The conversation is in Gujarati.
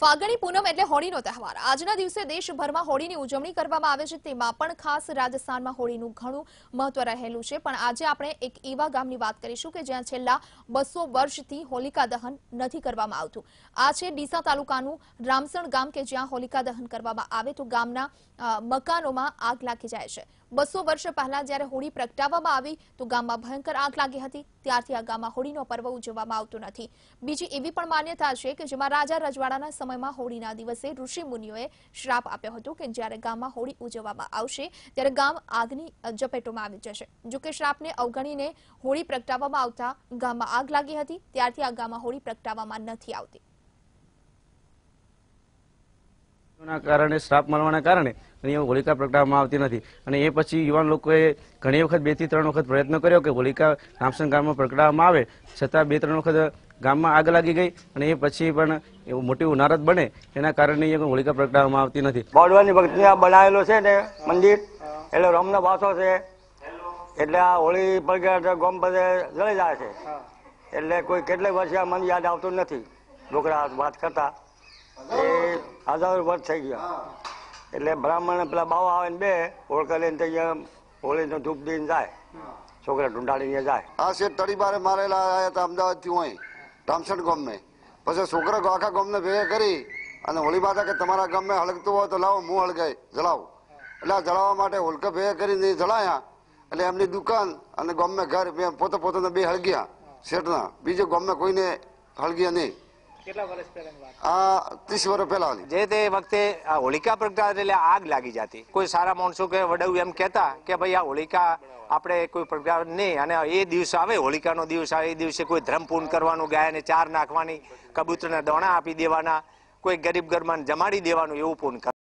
ફાગણી પૂનમ એટલે હોળીનો તહેવાર. આજના દિવસે દેશભરમાં હોળીની ઉજવણી કરવામાં આવે છે. તેમાં પણ ખાસ રાજસ્થાનમાં હોળીનું ઘણું મહત્વ રહેલું છે. પણ આજે આપણે એક એવા ગામની વાત કરીશું કે જ્યાં છેલ્લા બસો વર્ષથી હોલિકા દહન નથી કરવામાં આવતું. આ છે ડીસા તાલુકાનું રામસણ ગામ કે જ્યાં હોલિકા દહન કરવામાં આવે તો ગામના મકાનોમાં આગ લાગી જાય છે. બસો વર્ષ પહેલા જ્યારે હોળી પ્રગટાવવામાં આવી, તો ગામમાં ભયંકર આગ લાગી હતી. ત્યારથી આ ગામમાં હોળીનો પર્વ ઉજવવામાં આવતો નથી. બીજી એવી પણ માન્યતા છે કે જેમાં રાજા રજવાડાના સમયમાં હોળીના દિવસે ઋષિ મુનિઓએ શ્રાપ આપ્યો હતો કે જ્યારે ગામમાં હોળી ઉજવવામાં આવશે, ત્યારે ગામ આગની ઝપેટોમાં આવી જશે. જોકે શ્રાપને અવગણીને હોળી પ્રગટાવવામાં આવતા ગામમાં આગ લાગી હતી, ત્યારથી આ ગામમાં હોળી પ્રગટાવવામાં નથી આવતી. કારણે, શ્રાપ મળવાના કારણે અહીંયા હોલિકા પ્રગટાવવામાં આવતી નથી. અને એ પછી યુવાન લોકોએ ઘણી વખત બેથી ત્રણ વખત પ્રયત્ન કર્યો કે હોલિકા રામસન ગામમાં પ્રગટાવવામાં આવે, છતાં બે ત્રણ વખત ગામમાં આગ લાગી ગઈ અને એ પછી પણ એવું મોટી ઉનારત બને, એના કારણે અહીંયા હોલિકા પ્રગટાવવામાં આવતી નથી. બોડવાની ભક્તિ આ બનાવેલો છે ને મંદિર, એટલે રમનો પાસો છે. એટલે આ હોળી પ્રગટ ગોમ બધે જળી જાય છે. એટલે કોઈ કેટલાય વર્ષે આ મન યાદ આવતું નથી. છોકરા વાત કરતા. એ હજારો વર્ષ થઈ ગયા. એટલે બ્રાહ્મણ પેલા બાવા આવે ને બે ઓળખા લઈને ત્યાં હોળીનો ધૂપ દઈને જાય. છોકરા ઢૂંઢાડીને જાય. આ શેઠ તડીબારે મારેલા આવ્યા હતા અમદાવાદથી હોય રામસણ ગામને. પછી છોકરા આખા ગામને ભેગા કરી અને હોળી બાધા કે તમારા ગામમાં હળગતું હોય તો લાવો હું હળગાય જલાવો. એટલે આ જલાવવા માટે હોલકા ભેગા કરીને નહીં જળાયા એટલે એમની દુકાન અને ગામમાં ઘર બે પોતે પોતાના બે હળગ્યા શેઠના. બીજે ગામમાં કોઈને હળગ્યા નહીં. આ ત્રીસ વર્ષ પહેલા જે તે વખતે આ હોલિકા પ્રગટાવે એટલે આગ લાગી જતી. કોઈ સારા માણસો કે વડવું એમ કહેતા કે ભાઈ આ હોલિકા આપણે કોઈ પ્રગટાવે નહીં. અને એ દિવસ આવે હોલિકાનો દિવસ આવે એ દિવસે કોઈ ધર્મ પૂર્ણ કરવાનું ગાયને ચાર નાખવાની કબૂતરને દોણા આપી દેવાના કોઈ ગરીબ ઘરમાં જમાડી દેવાનું એવું પૂર્ણ કર